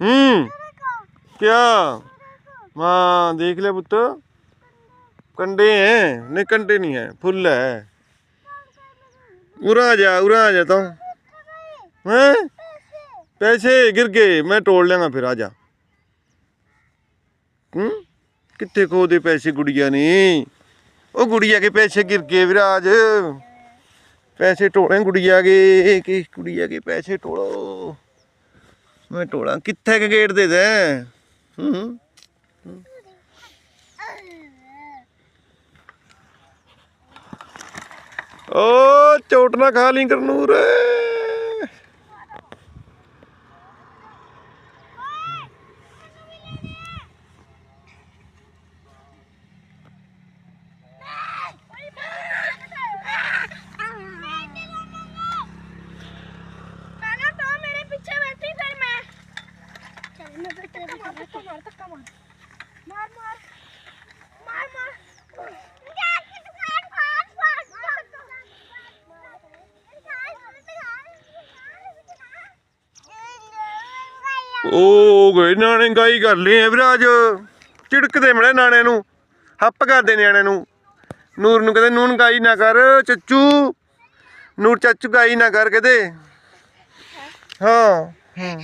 ਹੂੰ। ਕਿਆ? ਹਾਂ ਦੇਖ ਲੈ ਪੁੱਤ। ਕੰਡੇ ਹੈ ਨਹੀਂ ਕੰਡੇ ਨਹੀਂ ਹੈ ਫੁੱਲ ਹੈ ਉਰਾ ਜਾ ਉਰਾ ਆ ਜਾ ਤਾਂ। ਹੈ? ਪੈਸੇ ਗਿਰ ਗਏ। ਮੈਂ ਤੋੜ ਲਿਆਂਗਾ ਫਿਰ ਆ ਜਾ। ਹੂੰ? ਕਿੱਥੇ ਖੋ ਦੇ ਪੈਸੇ ਗੁੜੀਆ ਨੇ? ਉਹ ਗੁੜੀਆ ਕੇ ਪੈਸੇ ਗਿਰ ਗਏ ਵਿਰਾਜ ਪੈਸੇ ਟੋਲੇ ਗੁੜੀਆ ਕੇ ਕਿ ਗੁੜੀਆ ਕੇ ਪੈਸੇ ਟੋਲੋ ਮੈਂ ਟੋਲਾਂ ਕਿੱਥੇ ਕੇ ਗੇਟ ਦੇ ਦੇ? ਹੂੰ ਓ, ਚੋਟ ਨਾ ਮਾਰ ਧੱਕਾ ਮਾਰ ਮਾਰ ਮਾਰ ਮਾਰ ਮਾਰ ਫਾਸ ਫਾਸ ਓ ਗਏ ਨਾਣੇ ਗਾਈ ਕਰ ਲਈ ਐ ਵਿਰਾਜ ਝਿੜਕਦੇ ਮੜੇ ਨਾਣੇ ਨੂੰ। ਹੱਪ ਕਰਦੇ ਨਿਆਣੇ ਨੂੰ। ਨੂਰ ਨੂੰ ਕਹਿੰਦੇ ਨੂਨ ਗਾਈ ਨਾ ਕਰ ਚੱਚੂ। ਨੂਰ ਚਾਚੂ ਗਾਈ ਨਾ ਕਰ ਕਹਦੇ ਹਾਂ? ਹੈ।